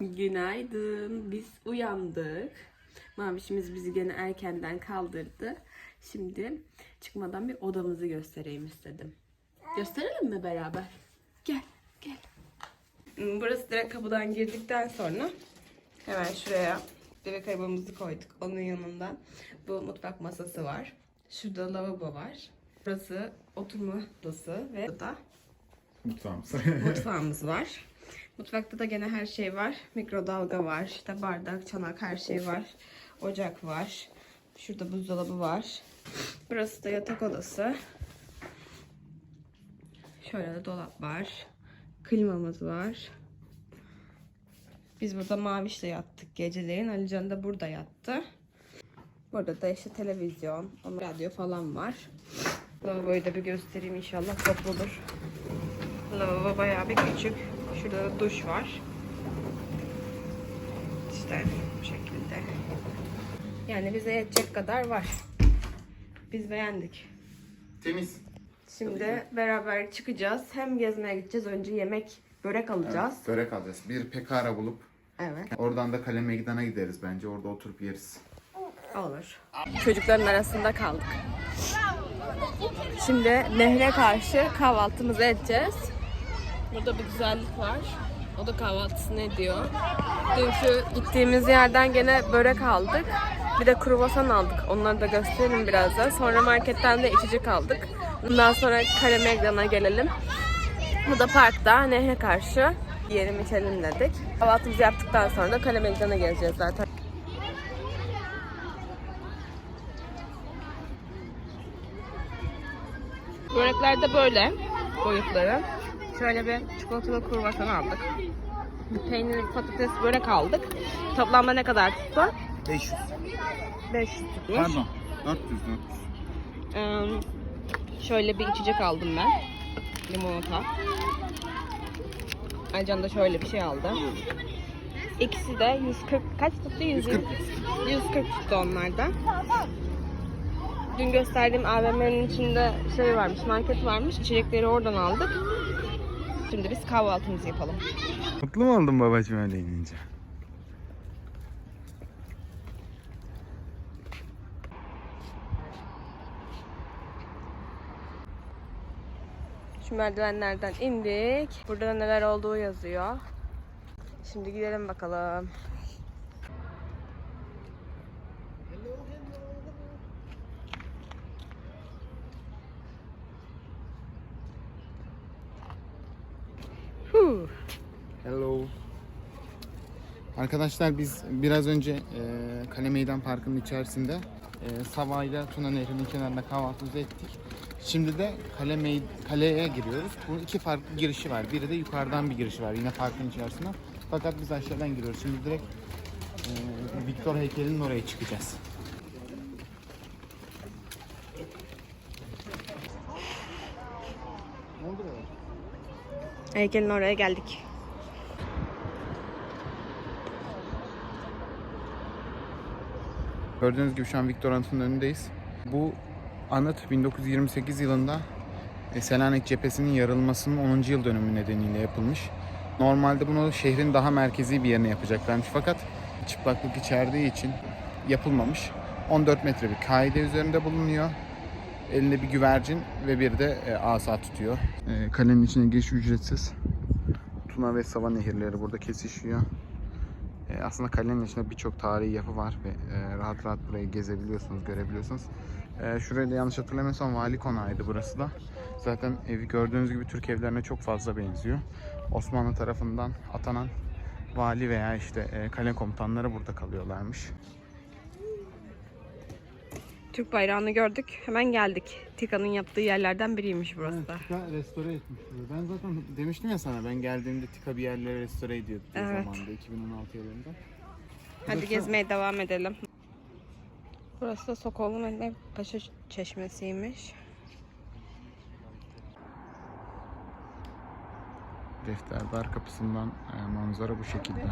Günaydın. Biz uyandık. Mavişimiz bizi gene erkenden kaldırdı. Şimdi çıkmadan bir odamızı göstereyim istedim. Gösterelim mi beraber? Gel, gel. Burası direkt kapıdan girdikten sonra hemen şuraya bebek arabamızı koyduk. Onun yanında bu mutfak masası var. Şurada lavabo var. Burası oturma odası ve burada Mutfağımız. mutfağımız var. Mutfakta da gene her şey var. Mikrodalga var. işte bardak, çanak her şey var. Ocak var. Şurada buzdolabı var. Burası da yatak odası. Şöyle de dolap var. Klimamız var. Biz burada Maviş'le yattık geceleyin. Alican da burada yattı. Burada da işte televizyon, radyo falan var. Lavaboyu da bir göstereyim inşallah topludur. Lavabo bayağı bir küçük. Şurada da duş var. İşte bu şekilde. Yani bize yetecek kadar var. Biz beğendik. Temiz. Şimdi beraber çıkacağız. Hem gezmeye gideceğiz. Önce yemek, börek alacağız. Börek alacağız. Bir pekara bulup Evet. oradan da Kale Meydan'a gideriz bence. Orada oturup yeriz. Olur. Çocukların arasında kaldık. Şimdi nehre karşı kahvaltımızı edeceğiz. Burada bir güzellik var. O da kahvaltısını ediyor. Dünkü gittiğimiz yerden gene börek aldık. Bir de kruvasan aldık. Onları da gösterelim birazdan. Sonra marketten de içecek aldık. Ondan sonra Kale Meydan'a gelelim. Bu da parkta nehre karşı yiyelim içelim dedik. Kahvaltımızı yaptıktan sonra da Kale Meydan'a geleceğiz zaten. Börekler de böyle boyutları. Şöyle bir çikolatalı kruvasan aldık. Bir peynirli patates börek aldık. Toplamda ne kadar tuttu? 500. 500 tutmuş. Pardon. 400 400. Ee, şöyle bir içecek aldım ben. Limonata. Aycan da şöyle bir şey aldı. İkisi de 140 kaç tuttu? 140. 140 tuttu onlardan. Dün gösterdiğim AVM'nin içinde şey varmış, market varmış. İçecekleri oradan aldık. Şimdi biz kahvaltımızı yapalım. Mutlu mu oldun babacığım öyle inince? Şu merdivenlerden indik. Burada da neler olduğu yazıyor. Şimdi gidelim bakalım. Arkadaşlar biz biraz önce e, Kale Meydan Parkı'nın içerisinde e, Sava ile Tuna Nehri'nin kenarında kahvaltımızı ettik. Şimdi de Kale Mey- Kale'ye giriyoruz. Bunun iki farklı girişi var. Biri de yukarıdan bir girişi var yine parkın içerisinde. Fakat biz aşağıdan giriyoruz. Şimdi direkt e, Victor heykelinin oraya çıkacağız. Heykelin oraya geldik. Gördüğünüz gibi şu an Victor Anıtı'nın önündeyiz. Bu anıt 1928 yılında e, Selanik cephesinin yarılmasının 10. yıl dönümü nedeniyle yapılmış. Normalde bunu şehrin daha merkezi bir yerine yapacaklarmış fakat çıplaklık içerdiği için yapılmamış. 14 metre bir kaide üzerinde bulunuyor. Elinde bir güvercin ve bir de e, asa tutuyor. E, kalenin içine giriş ücretsiz. Tuna ve Sava nehirleri burada kesişiyor. E, aslında kalenin içinde birçok tarihi yapı var ve e, rahat rahat burayı gezebiliyorsunuz, görebiliyorsunuz. E, şurayı da yanlış hatırlamıyorsam Vali Konağı'ydı burası da. Zaten evi gördüğünüz gibi Türk evlerine çok fazla benziyor. Osmanlı tarafından atanan vali veya işte e, kale komutanları burada kalıyorlarmış. Türk bayrağını gördük. Hemen geldik. Tika'nın yaptığı yerlerden biriymiş burası da. Tika restore etmiş. Ben zaten demiştim ya sana ben geldiğimde Tika bir yerleri restore ediyordu o Evet. zamanda 2016 yılında. Hadi Burası- gezmeye devam edelim. Burası da Sokollu Mehmet Paşa Çeşmesi'ymiş. Defterbar kapısından e, manzara bu şekilde.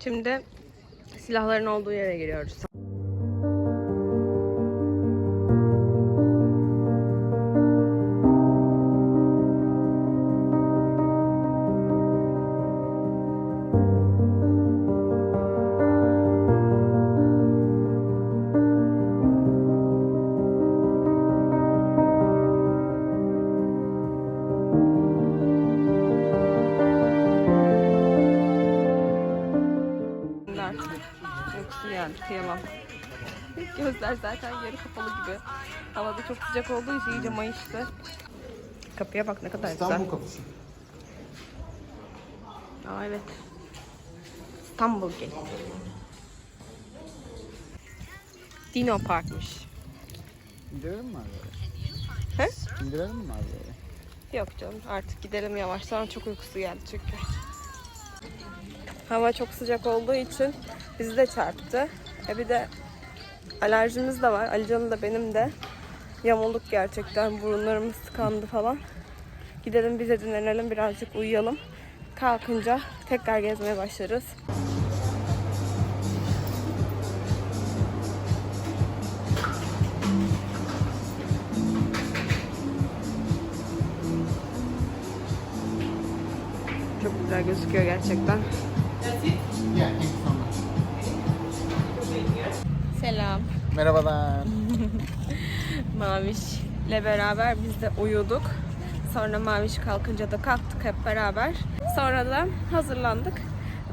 Şimdi silahların olduğu yere giriyoruz. Gözler zaten yarı kapalı gibi. Havada çok sıcak olduğu için iyice mayıştı. Kapıya bak ne kadar güzel. kapısı. Aa evet. İstanbul Gate. Dino Park'mış. İndirelim mi abi? He? İndirelim mi abi? Yok canım artık gidelim yavaştan çok uykusu geldi çünkü. Hava çok sıcak olduğu için bizi de çarptı. E bir de alerjimiz de var. Alican'ın da benim de. Yamulduk gerçekten. Burunlarımız tıkandı falan. Gidelim bize dinlenelim birazcık uyuyalım. Kalkınca tekrar gezmeye başlarız. Çok güzel gözüküyor gerçekten. Selam. Merhabalar. Maviş'le beraber biz de uyuduk. Sonra Maviş kalkınca da kalktık hep beraber. Sonra da hazırlandık.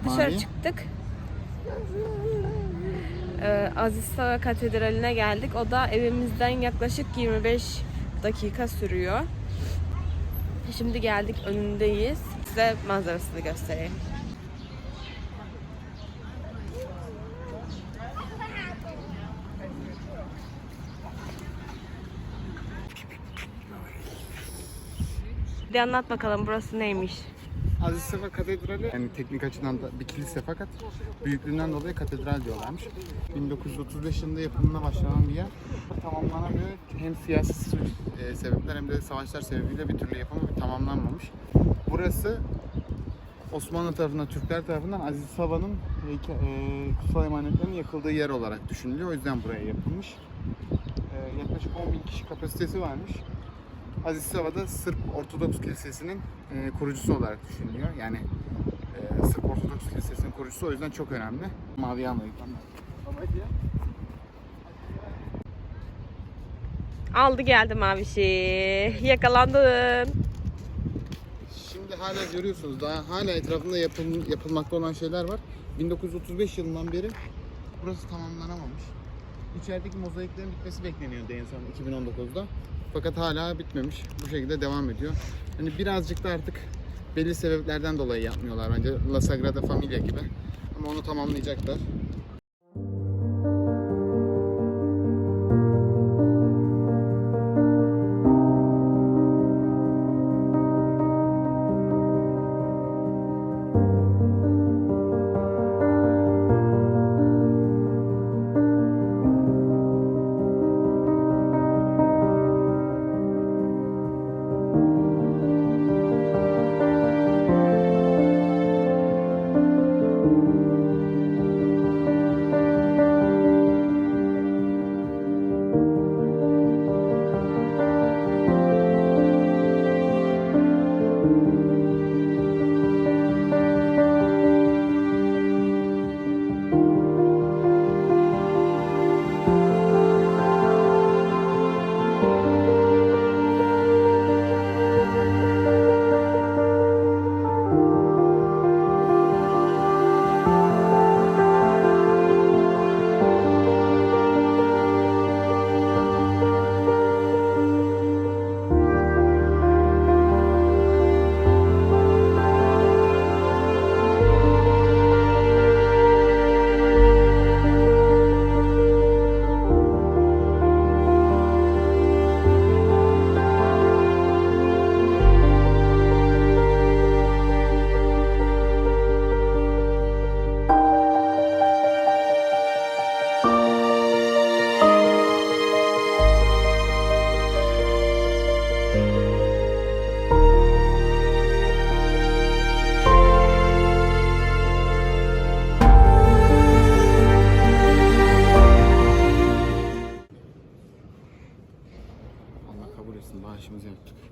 Dışarı Mavi? çıktık. Ee, Aziz Sağa Katedrali'ne geldik. O da evimizden yaklaşık 25 dakika sürüyor. Şimdi geldik önündeyiz. Size manzarasını göstereyim. Bir anlat bakalım burası neymiş? Aziz Sefa Katedrali yani teknik açıdan da bir kilise fakat büyüklüğünden dolayı katedral diyorlarmış. 1935 yılında yapımına başlanan bir yer. Tamamlanamıyor. Hem siyasi e, sebepler hem de savaşlar sebebiyle bir türlü yapımı tamamlanmamış. Burası Osmanlı tarafından, Türkler tarafından Aziz Sabah'ın e, kutsal emanetlerinin yakıldığı yer olarak düşünülüyor. O yüzden buraya yapılmış. E, yaklaşık 10 bin kişi kapasitesi varmış. Aziz Sava da Sırp Ortodoks Kilisesi'nin e, kurucusu olarak düşünülüyor. Yani e, Sırp Ortodoks Kilisesi'nin kurucusu o yüzden çok önemli. Mavi yanlayıp Aldı geldi Maviş'i. Yakalandın. Şimdi hala görüyorsunuz daha hala etrafında yapıl, yapılmakta olan şeyler var. 1935 yılından beri burası tamamlanamamış. İçerideki mozaiklerin bitmesi bekleniyordu en son 2019'da. Fakat hala bitmemiş. Bu şekilde devam ediyor. Hani birazcık da artık belli sebeplerden dolayı yapmıyorlar bence. La Sagrada Familia gibi. Ama onu tamamlayacaklar.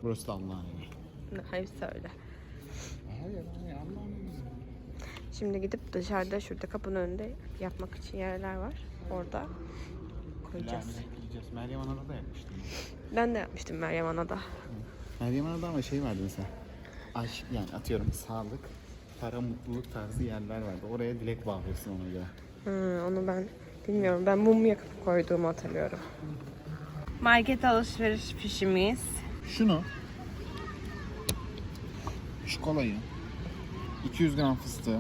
Burası da Allah'ın evi. Hayır söyle. Hayır, hayır Allah'ın evi. Şimdi gidip dışarıda şurada kapının önünde yapmak için yerler var. Orada koyacağız. Ekleyeceğiz. Meryem Ana'da da yapmıştım. Ben de yapmıştım Meryem Ana'da. Meryem Ana'da ama şey vardı mesela. Aşk yani atıyorum sağlık, para, mutluluk tarzı yerler vardı. Oraya dilek bağlıyorsun ona göre. Hı, onu ben Bilmiyorum ben mum yakıp koyduğumu hatırlıyorum. Market alışveriş fişimiz. Şunu. Şu kolayı. 200 gram fıstığı.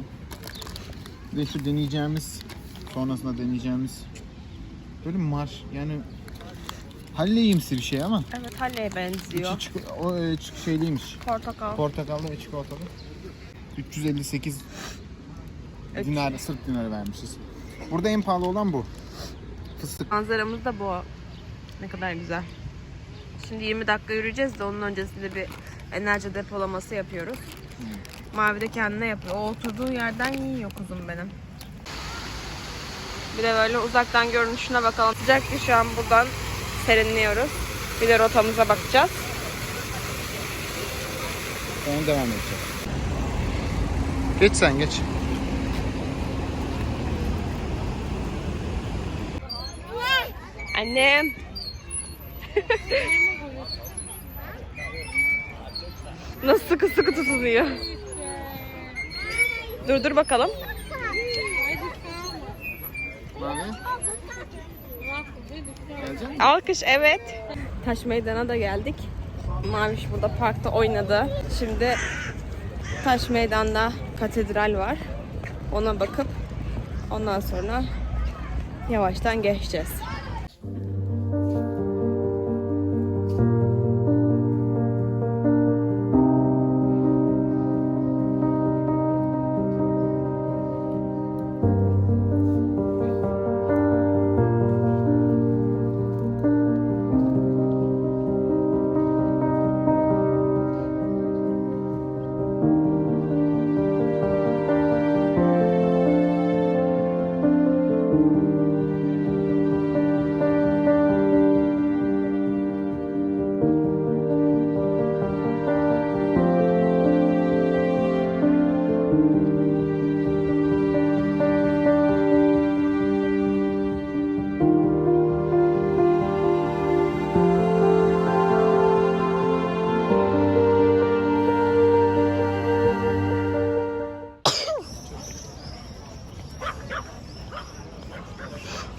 Ve şu deneyeceğimiz, sonrasında deneyeceğimiz böyle mar yani halleyimsi bir şey ama Evet halleye benziyor. içi çiko- o e, şeyliymiş. Portakal. Portakallı ve çikolatalı. 358 dinar, sırf dinarı vermişiz. Burada en pahalı olan bu. Fıstık. Manzaramız da bu. Ne kadar güzel. Şimdi 20 dakika yürüyeceğiz de onun öncesinde bir enerji depolaması yapıyoruz. Mavi de kendine yapıyor. O oturduğu yerden yiyor kuzum benim. Bir de böyle uzaktan görünüşüne bakalım. Sıcak ki şu an buradan serinliyoruz. Bir de rotamıza bakacağız. Sonra devam edeceğiz. Geç sen geç. Annem. Nasıl sıkı sıkı tutunuyor. Dur dur bakalım. Mavi. Alkış evet. Taş meydana da geldik. Maviş burada parkta oynadı. Şimdi Taş meydanda katedral var. Ona bakıp ondan sonra yavaştan geçeceğiz.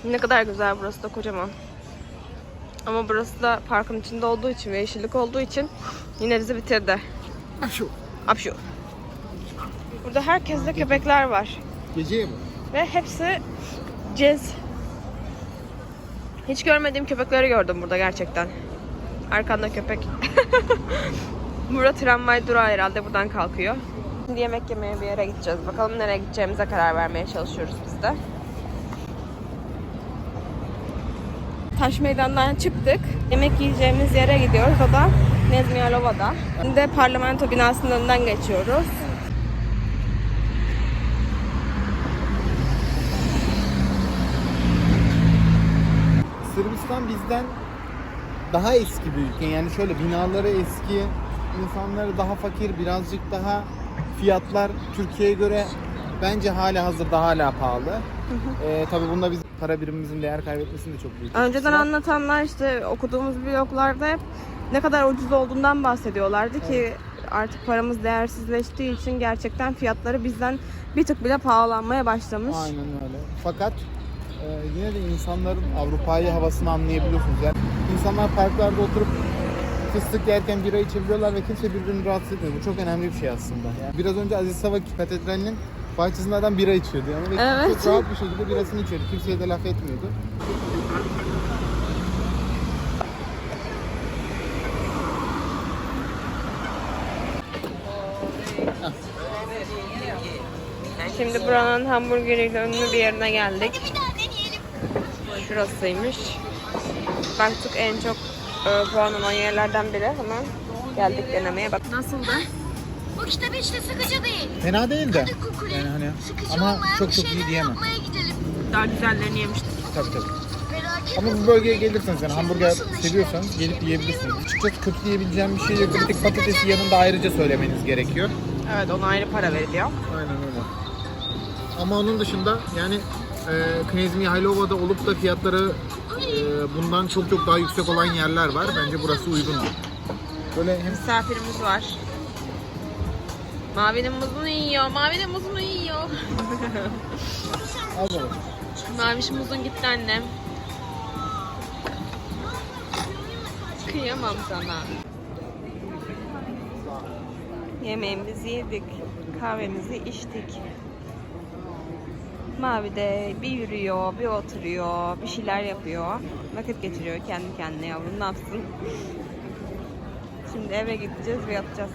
Ne kadar güzel burası da kocaman. Ama burası da parkın içinde olduğu için ve yeşillik olduğu için yine bizi bitirdi. Şu. Apşu. Burada herkeste köpekler var. Geceye mi? Ve hepsi cins. Hiç görmediğim köpekleri gördüm burada gerçekten. Arkanda köpek. burada tramvay durağı herhalde buradan kalkıyor. Şimdi yemek yemeye bir yere gideceğiz. Bakalım nereye gideceğimize karar vermeye çalışıyoruz biz de. Taş meydandan çıktık. Yemek yiyeceğimiz yere gidiyoruz. O da Nezmiyalova'da. Şimdi parlamento binasının önünden geçiyoruz. Sırbistan bizden daha eski bir ülke. Yani şöyle binaları eski, insanları daha fakir, birazcık daha fiyatlar Türkiye'ye göre bence hala hazırda hala pahalı. Ee, tabii bunda biz para birimimizin değer kaybetmesinin de çok büyük Önceden etkisi var. anlatanlar işte okuduğumuz bloglarda hep ne kadar ucuz olduğundan bahsediyorlardı ki artık paramız değersizleştiği için gerçekten fiyatları bizden bir tık bile pahalanmaya başlamış. Aynen öyle. Fakat e, yine de insanların Avrupa'yı havasını anlayabiliyorsunuz. Yani insanlar parklarda oturup fıstık yerken bira içebiliyorlar ve kimse birbirini rahatsız etmiyor. Bu çok önemli bir şey aslında. Yani biraz önce Aziz Sava Katedrali'nin bahçesinde adam bira içiyordu. Yani ve Evet. çok rahat bir şekilde birasını içiyordu. Kimseye de laf etmiyordu. Şimdi buranın hamburgeriyle ünlü bir yerine geldik. Şurasıymış. Baktık en çok e, puan alan yerlerden biri. Hemen geldik denemeye. Bak nasıldı? Bu kitap hiç de sıkıcı değil. Fena değil de. Kukuli. Yani hani Sıkıcı ama olmayan çok bir çok iyi şeyler diyemem. yapmaya gidelim. Daha güzellerini yemiştik. Tabii tabii. Merak Ama bu bölgeye gelirseniz yani hamburger seviyorsanız gelip yiyebilirsiniz. Açıkçası kötü diyebileceğim bir şey yok. Bir tek patatesi yanında ayrıca söylemeniz gerekiyor. Evet ona ayrı para veriliyor. Aynen öyle. Ama onun dışında yani e, Knez Mihailova'da olup da fiyatları e, bundan çok çok daha yüksek olan yerler var. Bence burası uygun. Böyle hem Misafirimiz var. Mavinin muzunu yiyor. Mavinin muzunu yiyor. al bakalım. Mavişim uzun gitti annem. Kıyamam sana. Yemeğimizi yedik. Kahvemizi içtik. Mavi de bir yürüyor, bir oturuyor, bir şeyler yapıyor. Vakit geçiriyor kendi kendine yavrum ne yapsın. Şimdi eve gideceğiz ve yatacağız.